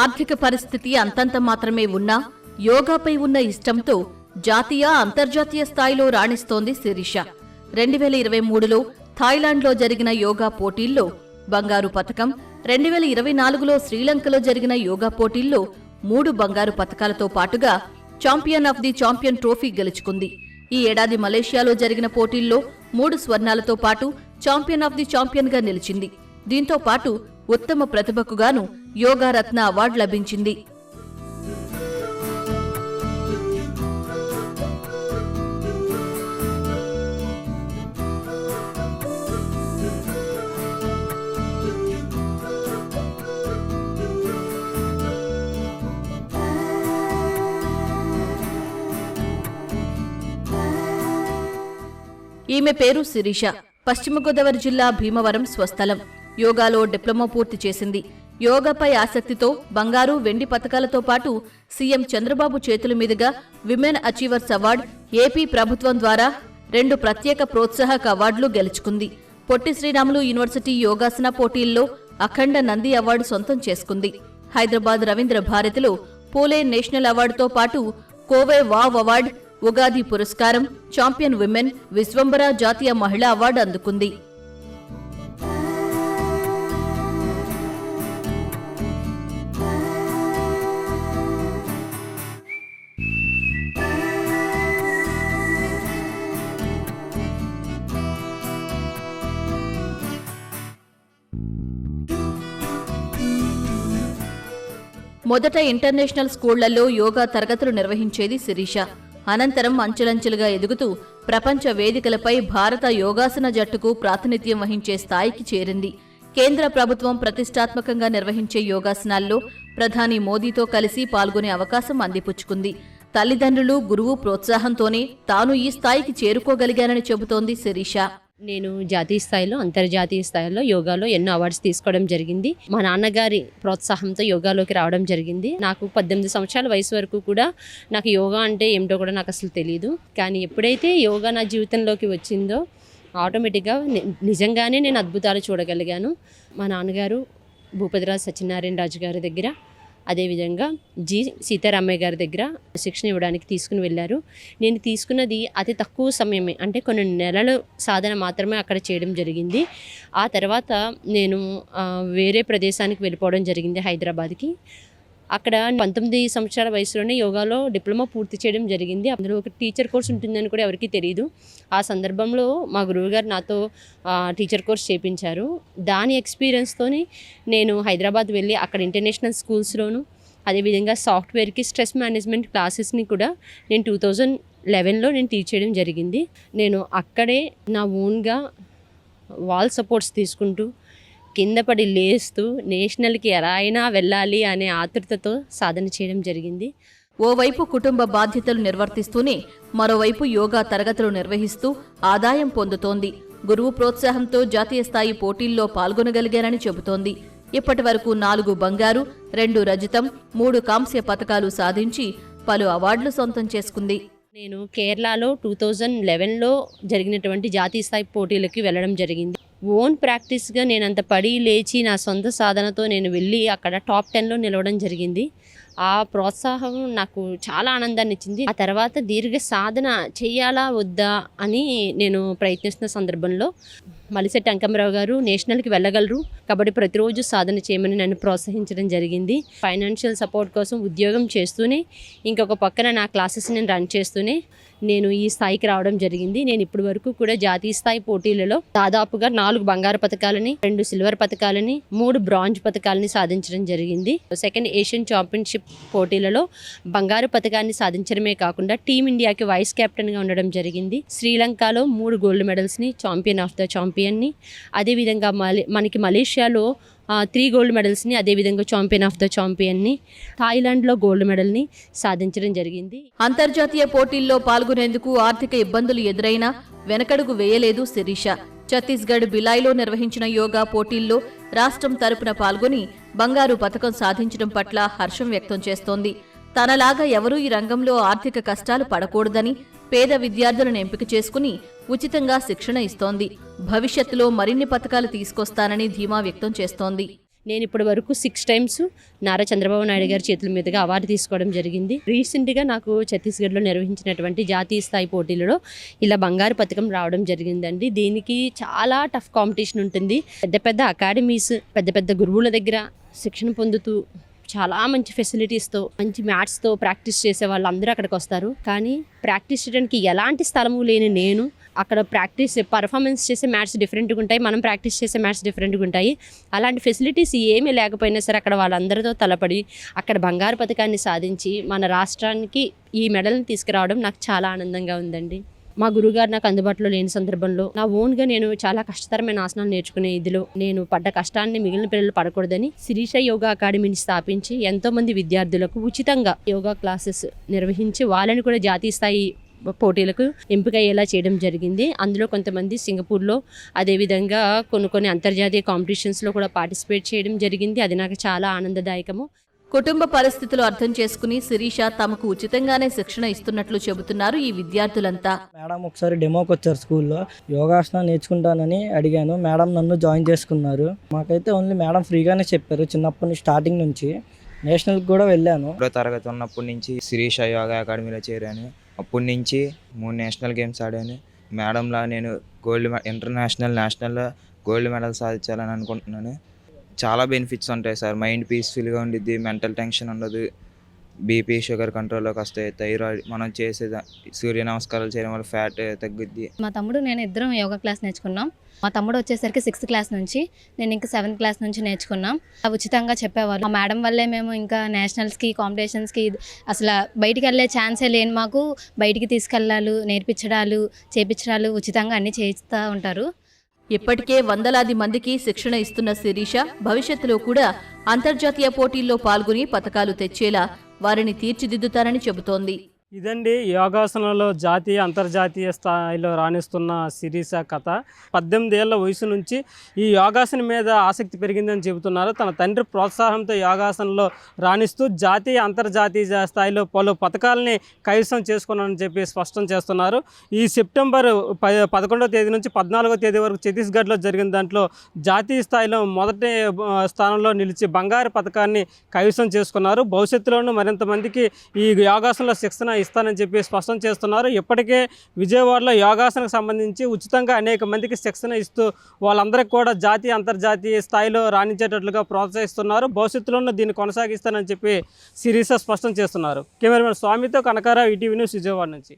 ఆర్థిక పరిస్థితి అంతంత మాత్రమే ఉన్నా యోగాపై ఉన్న ఇష్టంతో జాతీయ అంతర్జాతీయ స్థాయిలో రాణిస్తోంది శిరీష. రెండు వేల ఇరవై మూడులో థాయిలాండ్లో జరిగిన యోగా పోటీల్లో బంగారు పతకం రెండు వేల ఇరవై నాలుగులో శ్రీలంకలో జరిగిన యోగా పోటీల్లో మూడు బంగారు పతకాలతో పాటుగా champion of the champion trophy గెలుచుకుంది. ఈ ఏడాది మలేషియాలో జరిగిన పోటీల్లో మూడు స్వర్ణాలతో పాటు ఛాంపియన్ ఆఫ్ ది చాంపియన్గా నిలిచింది. దీంతో పాటు ఉత్తమ ప్రతిభకుగాను యోగారత్న యోగా రత్న అవార్డు లభించింది. ఈమె పేరు శిరీష. పశ్చిమ గోదావరి జిల్లా భీమవరం స్వస్థలం. యోగాలో డిప్లొమా పూర్తి చేసింది. యోగాపై ఆసక్తితో బంగారు వెండి పథకాలతో పాటు సీఎం చంద్రబాబు చేతుల మీదుగా విమెన్ అచీవర్స్ అవార్డు ఏపీ ప్రభుత్వం ద్వారా రెండు ప్రత్యేక ప్రోత్సాహక అవార్డులు గెలుచుకుంది. పొట్టి శ్రీరాములు యూనివర్సిటీ యోగాసన పోటీల్లో అఖండ నంది అవార్డు సొంతం చేసుకుంది. హైదరాబాద్ రవీంద్ర భారతిలో పూలే నేషనల్ అవార్డుతో పాటు కోవే వావ్ అవార్డు ఉగాది పురస్కారం ఛాంపియన్ విమెన్ విశ్వంబర జాతీయ మహిళా అవార్డు అందుకుంది. మొదట ఇంటర్నేషనల్ స్కూళ్ళలో యోగా తరగతులు నిర్వహించేది శిరీష. అనంతరం అంచెలంచెలుగా ఎదుగుతూ ప్రపంచ వేదికలపై భారత యోగాసన జట్టుకు ప్రాతినిధ్యం వహించే స్థాయికి చేరింది. కేంద్ర ప్రభుత్వం ప్రతిష్టాత్మకంగా నిర్వహించే యోగాసనాల్లో ప్రధాని మోదీతో కలిసి పాల్గొనే అవకాశం అందిపుచ్చుకుంది. తల్లిదండ్రులు గురువు ప్రోత్సాహంతోనే తాను ఈ స్థాయికి చేరుకోగలిగానని చెబుతోంది శిరీష. నేను జాతీయ స్థాయిలో అంతర్జాతీయ స్థాయిలో యోగాలో ఎన్నో అవార్డ్స్ తీసుకోవడం జరిగింది. మా నాన్నగారి ప్రోత్సాహంతో యోగాలోకి రావడం జరిగింది. నాకు పద్దెనిమిది సంవత్సరాల వయసు వరకు కూడా నాకు యోగా అంటే ఏమిటో కూడా నాకు అసలు తెలియదు కానీ ఎప్పుడైతే యోగా నా జీవితంలోకి వచ్చిందో ఆటోమేటిక్గా నిజంగానే నేను అద్భుతాలు చూడగలిగాను. మా నాన్నగారు భూపతిరాజు సత్యనారాయణ రాజు గారి దగ్గర అదేవిధంగా జి సీతారామయ్య గారి దగ్గర శిక్షణ ఇవ్వడానికి తీసుకుని వెళ్ళారు. నేను తీసుకున్నది అతి తక్కువ సమయమే అంటే కొన్ని నెలలు సాధన మాత్రమే అక్కడ చేయడం జరిగింది. ఆ తర్వాత నేను వేరే ప్రదేశానికి వెళ్ళిపోవడం జరిగింది హైదరాబాద్కి. అక్కడ పంతొమ్మిది సంవత్సరాల వయసులోనే యోగాలో డిప్లొమా పూర్తి చేయడం జరిగింది. అందులో ఒక టీచర్ కోర్స్ ఉంటుందని కూడా ఎవరికీ తెలియదు ఆ సందర్భంలో మా గురువుగారు నాతో టీచర్ కోర్స్ చేపించారు. దాని ఎక్స్పీరియన్స్తోని నేను హైదరాబాద్ వెళ్ళి అక్కడ ఇంటర్నేషనల్ స్కూల్స్లోను అదేవిధంగా సాఫ్ట్వేర్కి స్ట్రెస్ మేనేజ్మెంట్ క్లాసెస్ని కూడా నేను టూ థౌజండ్ లెవెన్లో నేను టీచ్ చేయడం జరిగింది. నేను అక్కడే నా ఓన్గా వాల్ సపోర్ట్స్ తీసుకుంటూ కింద పడి లేస్తూ నేషనల్కి ఎలా అయినా వెళ్ళాలి అనే ఆతృతతో సాధన చేయడం జరిగింది. ఓవైపు కుటుంబ బాధ్యతలు నిర్వర్తిస్తూనే మరోవైపు యోగా తరగతులు నిర్వహిస్తూ ఆదాయం పొందుతోంది. గురువు ప్రోత్సాహంతో జాతీయ స్థాయి పోటీల్లో పాల్గొనగలిగానని చెబుతోంది. ఇప్పటి వరకు నాలుగు బంగారు రెండు రజతం మూడు కాంస్య పతకాలు సాధించి పలు అవార్డులు సొంతం చేసుకుంది. నేను కేరళలో టూ థౌజండ్ లెవెన్లో జరిగినటువంటి జాతీయ స్థాయి పోటీలకి వెళ్ళడం జరిగింది. ఓన్ ప్రాక్టీస్గా నేను అంత పడి లేచి నా సొంత సాధనతో నేను వెళ్ళి అక్కడ టాప్ టెన్లో నిలవడం జరిగింది. ఆ ప్రోత్సాహం నాకు చాలా ఆనందాన్ని ఇచ్చింది. ఆ తర్వాత దీర్ఘ సాధన చేయాలా వద్దా అని నేను ప్రయత్నిస్తున్న సందర్భంలో మలిశెట్టి అంకమరావు గారు నేషనల్కి వెళ్ళగలరు. కాబట్టి ప్రతిరోజు సాధన చేయమని నన్ను ప్రోత్సహించడం జరిగింది. ఫైనాన్షియల్ సపోర్ట్ కోసం ఉద్యోగం చేస్తూనే ఇంకొక పక్కన నా క్లాసెస్ నేను రన్ చేస్తూనే నేను ఈ స్థాయికి రావడం జరిగింది. నేను ఇప్పటి వరకు కూడా జాతీయ స్థాయి పోటీలలో దాదాపుగా నాలుగు బంగారు పథకాలని రెండు సిల్వర్ పథకాలని మూడు బ్రాంజ్ పథకాలని సాధించడం జరిగింది. సెకండ్ ఏషియన్ ఛాంపియన్షిప్ పోటీలలో బంగారు పథకాన్ని సాధించడమే కాకుండా టీమిండియాకి వైస్ కెప్టెన్గా ఉండడం జరిగింది. శ్రీలంకలో మూడు గోల్డ్ మెడల్స్ని ఛాంపియన్ ఆఫ్ ద ఛాంపియన్ని అదేవిధంగా మలే మనకి మలేషియాలో త్రీ గోల్డ్ మెడల్స్ని అదేవిధంగా ఛాంపియన్ ఆఫ్ ద ఛాంపియన్ని థాయిలాండ్లో గోల్డ్ మెడల్ని సాధించడం జరిగింది. అంతర్జాతీయ పోటీల్లో పాల్గొనేందుకు ఆర్థిక ఇబ్బందులు ఎదురైనా వెనకడుగు వేయలేదు శిరీష. ఛత్తీస్గఢ్ బిలాయిలో నిర్వహించిన యోగా పోటీల్లో రాష్ట్రం తరపున పాల్గొని బంగారు పథకం సాధించడం పట్ల హర్షం వ్యక్తం చేస్తోంది. తనలాగా ఎవరూ ఈ రంగంలో ఆర్థిక కష్టాలు పడకూడదని పేద విద్యార్థులను ఎంపిక చేసుకుని ఉచితంగా శిక్షణ ఇస్తోంది. భవిష్యత్తులో మరిన్ని పథకాలు తీసుకొస్తానని ధీమా వ్యక్తం చేస్తోంది. నేను ఇప్పటి వరకు సిక్స్ టైమ్స్ నారా చంద్రబాబు నాయుడు గారి చేతుల మీదుగా అవార్డు తీసుకోవడం జరిగింది. రీసెంట్గా నాకు ఛత్తీస్గఢ్లో నిర్వహించినటువంటి జాతీయ స్థాయి పోటీలలో ఇలా బంగారు పథకం రావడం జరిగిందండి. దీనికి చాలా టఫ్ కాంపిటీషన్ ఉంటుంది. పెద్ద పెద్ద అకాడమీస్ పెద్ద పెద్ద గురువుల దగ్గర శిక్షణ పొందుతూ చాలా మంచి ఫెసిలిటీస్తో మంచి మ్యాథ్స్తో ప్రాక్టీస్ చేసే వాళ్ళు అందరూ అక్కడికి వస్తారు. కానీ ప్రాక్టీస్ చేయడానికి ఎలాంటి స్థలము లేని నేను అక్కడ ప్రాక్టీస్ పర్ఫార్మెన్స్ చేసే మ్యాథ్స్ డిఫరెంట్గా ఉంటాయి మనం ప్రాక్టీస్ చేసే మ్యాచ్ డిఫరెంట్గా ఉంటాయి. అలాంటి ఫెసిలిటీస్ ఏమీ లేకపోయినా సరే అక్కడ వాళ్ళందరితో తలపడి అక్కడ బంగారు పథకాన్ని సాధించి మన రాష్ట్రానికి ఈ మెడల్ని తీసుకురావడం నాకు చాలా ఆనందంగా ఉందండి. మా గురుగారు నాకు అందుబాటులో లేని సందర్భంలో నా ఓన్గా నేను చాలా కష్టతరమైన ఆసనాలు నేర్చుకునే ఇదిలో నేను పడ్డ కష్టాన్ని మిగిలిన పిల్లలు పడకూడదని శిరీష యోగా అకాడమీని స్థాపించి ఎంతో మంది విద్యార్థులకు ఉచితంగా యోగా క్లాసెస్ నిర్వహించి వాళ్ళని కూడా జాతీయ స్థాయి పోటీలకు ఎంపికయ్యేలా చేయడం జరిగింది. అందులో కొంతమంది సింగపూర్లో అదేవిధంగా కొన్ని కొన్ని అంతర్జాతీయ కాంపిటీషన్స్లో కూడా పార్టిసిపేట్ చేయడం జరిగింది. అది నాకు చాలా ఆనందదాయకము. కుటుంబ పరిస్థితులు అర్థం చేసుకుని శిరీష తమకు ఉచితంగానే శిక్షణ ఇస్తున్నట్లు చెబుతున్నారు ఈ విద్యార్థులంతా. మేడం ఒకసారి డెమోకి వచ్చారు స్కూల్లో. యోగాసనం నేర్చుకుంటానని అడిగాను. మేడం నన్ను జాయిన్ చేసుకున్నారు. మాకైతే ఓన్లీ మేడం ఫ్రీగానే చెప్పారు చిన్నప్పటి నుంచి స్టార్టింగ్ నుంచి. నేషనల్కి కూడా వెళ్ళాను. మూడో తరగతి ఉన్నప్పటి నుంచి శిరీష యోగా అకాడమీలో చేరాను. అప్పటి నుంచి మూడు నేషనల్ గేమ్స్ ఆడాను. మేడంలా నేను గోల్డ్ మె- ఇంటర్నేషనల్ నేషనల్లో గోల్డ్ మెడల్ సాధించాలని అనుకుంటున్నాను. చాలా బెనిఫిట్స్ ఉంటాయి సార్. మైండ్ పీస్ఫుల్గా ఉండిద్ది మెంటల్ టెన్షన్ ఉండదు. బీపీ షుగర్ కంట్రోల్లోకి వస్తాయి థైరాయిడ్ మనం చేసే సూర్య నమస్కారాలు చేయడం వల్ల ఫ్యాట్ తగ్గుద్ది. మా తమ్ముడు నేను ఇద్దరం యోగా క్లాస్ నేర్చుకున్నాం. మా తమ్ముడు వచ్చేసరికి సిక్స్త్ క్లాస్ నుంచి నేను ఇంకా సెవెంత్ క్లాస్ నుంచి నేర్చుకున్నాం. ఉచితంగా చెప్పేవాళ్ళు. మా మేడం వల్లే మేము ఇంకా నేషనల్స్కి కాంపిటీషన్స్కి అసలు బయటికి వెళ్ళే ఛాన్సే లేని మాకు బయటికి తీసుకెళ్ళాలు నేర్పించడాలు చేపించడాలు ఉచితంగా అన్నీ చేయిస్తూ ఉంటారు. ఇప్పటికే వందలాది మందికి శిక్షణ ఇస్తున్న శిరీష భవిష్యత్తులో కూడా అంతర్జాతీయ పోటీల్లో పాల్గొని పథకాలు తెచ్చేలా వారిని తీర్చిదిద్దుతారని చెబుతోంది. ఇదండి యోగాసనంలో జాతీయ అంతర్జాతీయ స్థాయిలో రాణిస్తున్న సిరీస కథ. పద్దెనిమిదేళ్ళ వయసు నుంచి ఈ యోగాసనం మీద ఆసక్తి పెరిగిందని చెబుతున్నారు. తన తండ్రి ప్రోత్సాహంతో యోగాసనంలో రాణిస్తూ జాతీయ అంతర్జాతీయ స్థాయిలో పలు పథకాలని కైవసం చేసుకున్నానని చెప్పి స్పష్టం చేస్తున్నారు. ఈ సెప్టెంబర్ ప పదకొండవ తేదీ నుంచి పద్నాలుగో తేదీ వరకు ఛత్తీస్గఢ్లో జరిగిన దాంట్లో జాతీయ స్థాయిలో మొదటి స్థానంలో నిలిచి బంగారు పథకాన్ని కైవసం చేసుకున్నారు. భవిష్యత్తులోనూ మరింత మందికి ఈ యోగాసనంలో శిక్షణ ఇస్తానని చెప్పి స్పష్టం చేస్తున్నారు. ఇప్పటికే విజయవాడలో యోగాసనకు సంబంధించి ఉచితంగా అనేక మందికి శిక్షణ ఇస్తూ వాళ్ళందరికీ కూడా జాతీయ అంతర్జాతీయ స్థాయిలో రాణించేటట్లుగా ప్రోత్సహిస్తున్నారు. భవిష్యత్తులోనూ దీన్ని కొనసాగిస్తానని చెప్పి సిరీసా స్పష్టం చేస్తున్నారు. కెమెరామెన్ స్వామితో కనకారావు ఈటీవీ న్యూస్ విజయవాడ నుంచి.